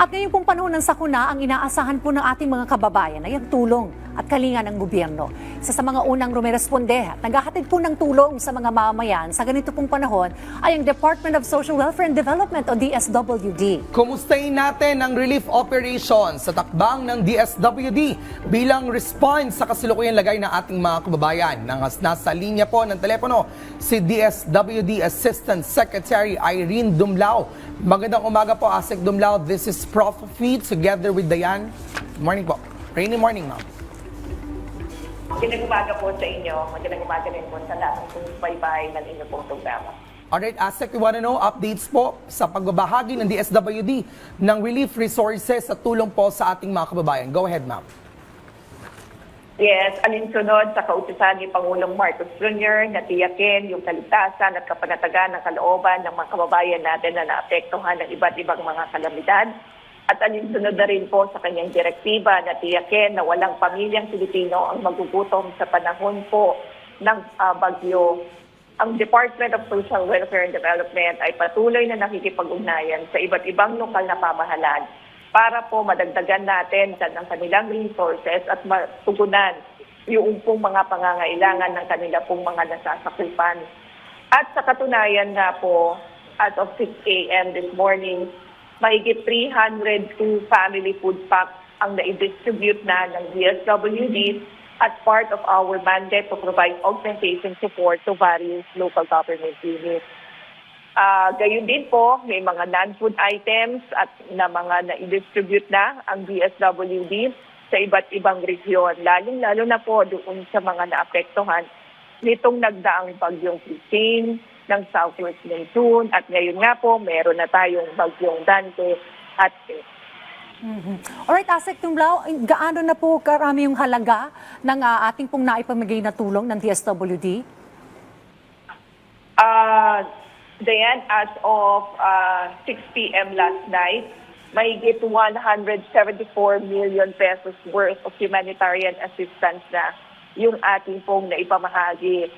At ngayon pong panahon ng sakuna, ang inaasahan po ng ating mga kababayan ay ang tulong at kalinga ng gobyerno. Isa sa mga unang rumeresponde at naghahatid po ng tulong sa mga mamamayan sa ganito pong panahon ay ang Department of Social Welfare and Development o DSWD. Kumustahin natin ang relief operation sa takbang ng DSWD bilang response sa kasalukuyang lagay ng ating mga kababayan. Nang nasa linya po ng telepono si DSWD Assistant Secretary Irene Dumlao. Magandang umaga po, Asek Dumlao. This is Prof. Feed together with. Good morning po. Rainy morning, ma'am. Magandang umaga po sa inyo. Magandang umaga rin po sa lahat ng sumaybay ng inyong pong programa. Alright, Asek, we want to know updates po sa pagbabahagi ng DSWD ng relief resources at tulong po sa ating mga kababayan. Go ahead, ma'am. Yes, alinsunod sa kautusan ni Pangulong Marcos Jr. na tiyakin yung kaligtasan at kapanatagan ng kalooban ng mga kababayan natin na naapektuhan ng iba't ibang mga kalamidad. At alinsunod na rin po sa kanyang direktiba na tiyakin na walang pamilyang Pilipino ang magugutom sa panahon po ng ah, bagyo. Ang Department of Social Welfare and Development ay patuloy na nakikipag-ugnayan sa iba't ibang lokal na pamahalaan para po madagdagan natin ng kanilang resources at matugunan yung pong mga pangangailangan ng kanila pong mga nasasakupan. At sa katunayan nga po, as of 6 a.m. this morning, mahigit 302 family food packs ang na-distribute na ng DSWD as part of our mandate to provide augmentation support to various local government units. Ah, gayon din po, may mga non-food items at na mga na-distribute na ang DSWD sa iba't ibang rehiyon, lalong-lalo na po doon sa mga naapektuhan nitong nagdaang bagyong Christine ng Southwest Monsoon at ngayon nga po meron na tayong bagyong Dante at Alright, Asek Tumlao, gaano na po karami yung halaga ng ah, ating pong naipamigay na tulong ng DSWD? Uh, Diane, as of uh, 6 p.m. last night, mahigit 174 million pesos worth of humanitarian assistance na yung ating pong naipamahagi.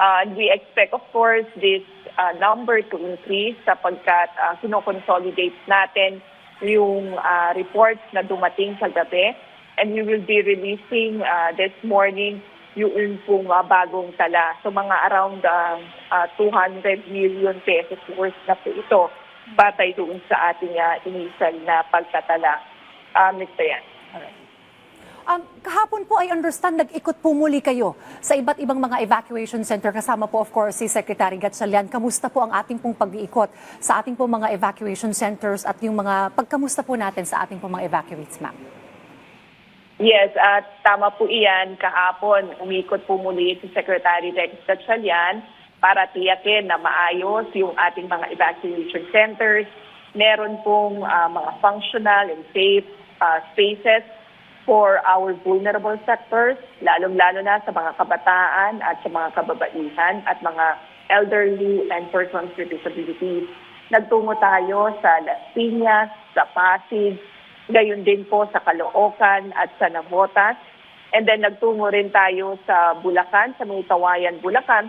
Uh, and we expect, of course, this uh, number to increase sapagkat uh, kinoconsolidate natin yung uh, reports na dumating sa gabi. And we will be releasing uh, this morning yung pong uh, bagong tala. So mga around uh, uh, 200 million pesos worth na po ito batay doon sa ating uh, initial na pagtatala. Uh, Mr. Yan. Um, kahapon po, I understand, nag-ikot po muli kayo sa iba't ibang mga evacuation center. Kasama po, of course, si Secretary Gatchalian. Kamusta po ang ating pong pag-iikot sa ating pong mga evacuation centers at yung mga pagkamusta po natin sa ating pong mga evacuates, ma'am? Yes, at tama po iyan. Kahapon, umikot po muli si Secretary Rex para tiyakin na maayos yung ating mga evacuation centers. Meron pong ah, mga functional and safe ah, spaces for our vulnerable sectors, lalong-lalo na sa mga kabataan at sa mga kababaihan at mga elderly and persons with disabilities. Nagtungo tayo sa Las Piñas, sa Pasig, gayon din po sa Caloocan at sa Navotas. And then nagtungo rin tayo sa Bulacan, sa May Kawayan, Bulacan,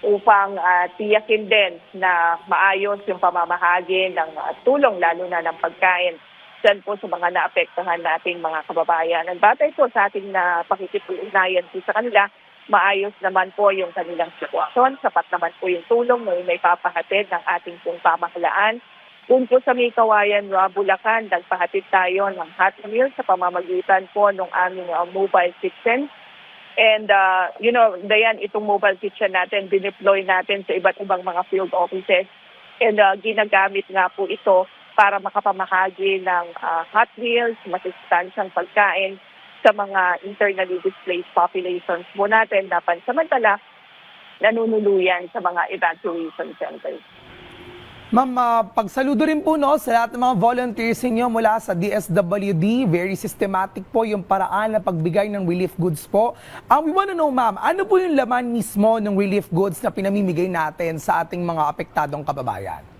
upang ah, tiyakin din na maayos yung pamamahagi ng ah, tulong, lalo na ng pagkain dyan po sa mga naapektuhan nating mga kababayan. At batay po sa ating na pakikipag-ugnayan po sa kanila, maayos naman po yung kanilang sitwasyon, sapat naman po yung tulong na may papahatid ng ating pong pamahalaan. Kung po sa may kawayan, Bulacan, nagpahatid tayo ng hot meal sa pamamagitan po ng aming uh, mobile kitchen. And, uh, you know, Dayan, itong mobile kitchen natin, dineploy natin sa iba't ibang mga field offices. And uh, ginagamit nga po ito para makapamahagi ng uh, hot meals, masustansyang pagkain sa mga internally displaced populations po natin na pansamantala nanunuluyan sa mga evacuation centers. Ma'am, ah, pagsaludo rin po no, sa lahat ng mga volunteers ninyo mula sa DSWD. Very systematic po yung paraan na pagbigay ng relief goods po. Um, we wanna know, ma'am, ano po yung laman mismo ng relief goods na pinamimigay natin sa ating mga apektadong kababayan?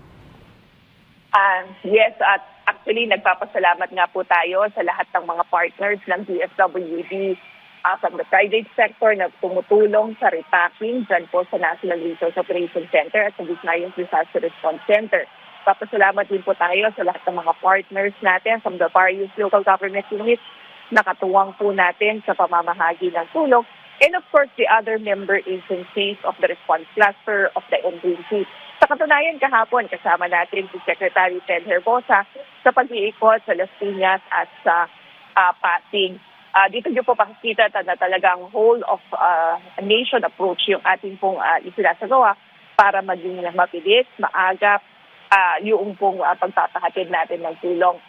Ah, yes, at actually nagpapasalamat nga po tayo sa lahat ng mga partners ng DSWD uh, from the private sector na tumutulong sa repacking dyan po sa National Resource Operations Center at sa Visayas Disaster Response Center nagpapasalamat din po tayo sa lahat ng mga partners natin from the various local government units na katuwang po natin sa pamamahagi ng tulong. And of course, the other member agencies of the response cluster of the NDC. Sa katunayan kahapon, kasama natin si Secretary Ted Herbosa sa pag-iikot sa Las Piñas at sa uh, Pasig. Ah, dito niyo po makikita ta- na talagang whole of ah, nation approach yung ating pong uh, isinasagawa para maging mabilis, maagap, ah, yung pong uh, pagpapahatid natin ng tulong.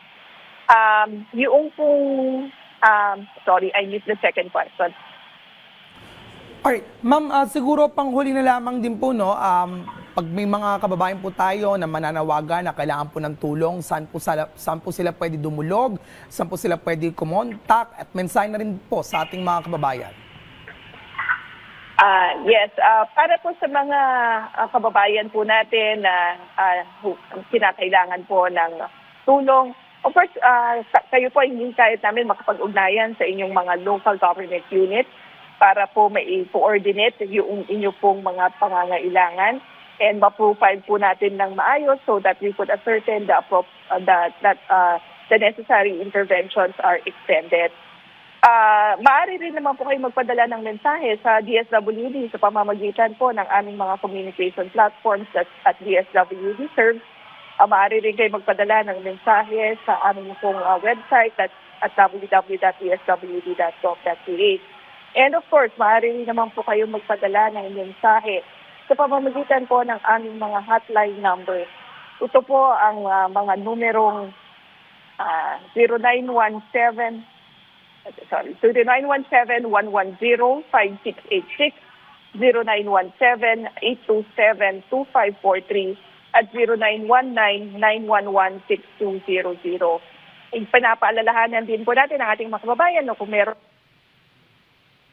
Um, yung pong, um, sorry, I missed the second question. Alright, ma'am, ah, siguro panghuli na lamang din po, no, um, pag may mga kababayan po tayo na mananawagan na kailangan po ng tulong, saan po, sila, saan po sila pwede dumulog, saan po sila pwede kumontak, at mensahe na rin po sa ating mga kababayan. Ah, yes, ah, para po sa mga ah, kababayan po natin na ah, hu- kinakailangan po ng tulong, of course, sa- kayo po ay kahit namin makapag-ugnayan sa inyong mga local government units para po mai-coordinate yung inyo pong mga pangangailangan and ma-profile po natin ng maayos so that we could ascertain the, uh, that, that uh, the necessary interventions are extended. Ah, maaari rin naman po kayo magpadala ng mensahe sa DSWD sa pamamagitan po ng aming mga communication platforms at, at DSWD serves. Ah, maaari rin kayo magpadala ng mensahe sa aming pong ah, website at, at www.dswd.gov.ph. And of course, maaari rin naman po kayo magpadala ng mensahe sa pamamagitan po ng aming mga hotline numbers. Ito po ang ah, mga numerong ah, 0917 sorry, to the 917-110-5686, 0917-827-2543, at 0919-911-6200. Ipinapaalalahanan din po natin ang ating mga kababayan no, kung meron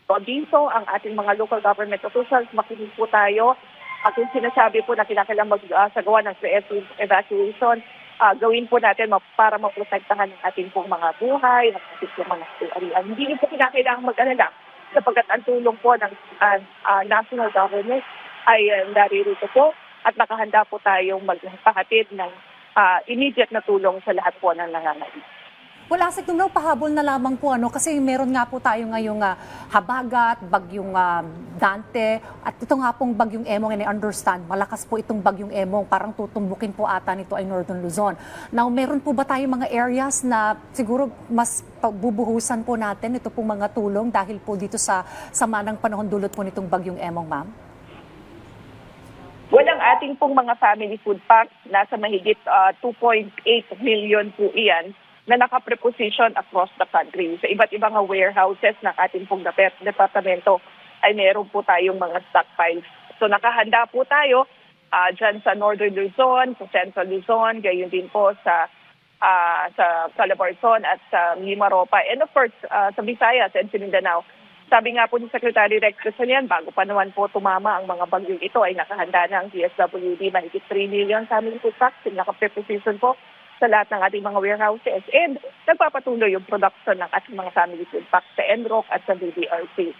o dito ang ating mga local government officials, makinig po tayo. At yung sinasabi po na kinakailangan magsagawa ng preemptive evacuation, ah, gawin po natin para maprotektahan ang ating pong mga buhay, ang ating pong mga ari Hindi po kinakailangan mag-alala sapagkat ang tulong po ng ah, ah, national government ay uh, naririto po at nakahanda po tayong magpahatid ng ah, immediate na tulong sa lahat po ng nangangailangan. Wala sa tumulaw, pahabol na lamang po ano kasi meron nga po tayo ngayong ah, habagat, bagyong ah, Dante at ito nga pong bagyong Emong and I understand malakas po itong bagyong Emong parang tutumbukin po ata nito ay Northern Luzon. Now meron po ba tayo mga areas na siguro mas bubuhusan po natin ito pong mga tulong dahil po dito sa sama ng panahon dulot po nitong bagyong Emong ma'am? Walang ating pong mga family food packs, nasa mahigit ah, 2.8 million po iyan na nakapreposition across the country. Sa iba't ibang warehouses ng ating pong depart- departamento ay meron po tayong mga stockpiles. So nakahanda po tayo ah, dyan sa Northern Luzon, sa Central Luzon, gayon din po sa ah, sa Calabarzon at sa Mimaropa. And of course, ah, sa Visayas and sa Mindanao. Sabi nga po ni Secretary Rex Casalian, bago pa naman po tumama ang mga bagyong ito, ay nakahanda na ang DSWD mahigit 3 million family food packs. Nakapreposition po sa lahat ng ating mga warehouses. And nagpapatuloy yung production ng ating mga family food packs sa NROC at sa BDRC.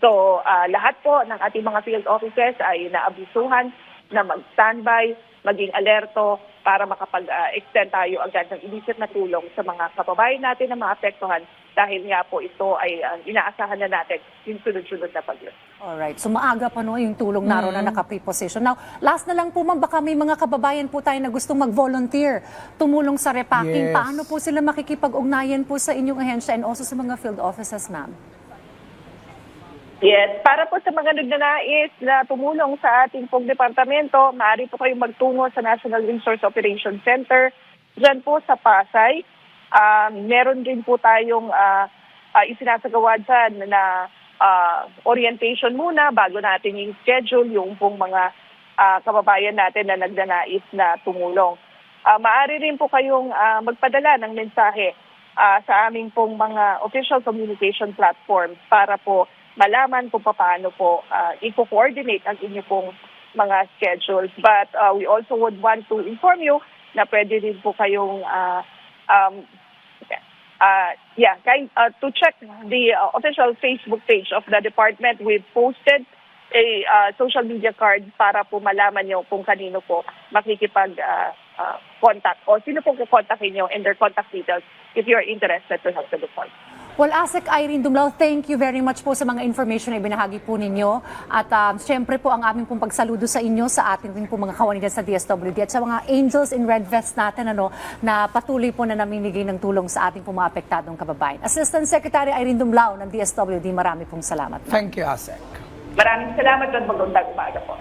So, ah, lahat po ng ating mga field offices ay naabisuhan na mag-standby, maging alerto para makapag-extend tayo agad ng inisip na tulong sa mga kababayan natin na maapektuhan dahil nga po ito ay ah, inaasahan na natin yung sunod-sunod na pagyo. Alright, so maaga pa no yung tulong naroon na naka-preposition. Now, last na lang po ma'am, baka may mga kababayan po tayo na gustong mag-volunteer, tumulong sa repacking. Yes. Paano po sila makikipag-ugnayan po sa inyong ahensya and also sa mga field offices, ma'am? Yes, para po sa mga nagnanais na tumulong sa ating pong departamento, maaari po kayong magtungo sa National Resource Operations Center. Diyan po sa Pasay. Ah, meron din po tayong ah, ah, isinasagawa dyan na ah, orientation muna bago natin yung schedule yung pong mga ah, kababayan natin na nagnanais na tumulong. Ah, maaari rin po kayong ah, magpadala ng mensahe ah, sa aming pong mga official communication platform para po malaman kung paano po ah, i-coordinate ang inyo pong mga schedules. But ah, we also would want to inform you na pwede rin po kayong ah, um, uh, yeah, kind, uh, to check the uh, official Facebook page of the department. We've posted a uh, social media card para po malaman nyo kung kanino po makikipag uh, uh, contact o sino po kukontakin nyo and their contact details if you're interested to help the default. Well, ASEC Irene Dumlao, thank you very much po sa mga information na ibinahagi po ninyo. At um, syempre po ang aming pong pagsaludo sa inyo, sa ating rin po mga kawanigan sa DSWD at sa mga angels in red vest natin ano, na patuloy po na namimigay ng tulong sa ating pong mga apektadong kababayan. Assistant Secretary Irene Dumlao ng DSWD, marami pong salamat. Thank you, Asek. Maraming salamat at magandang umaga po.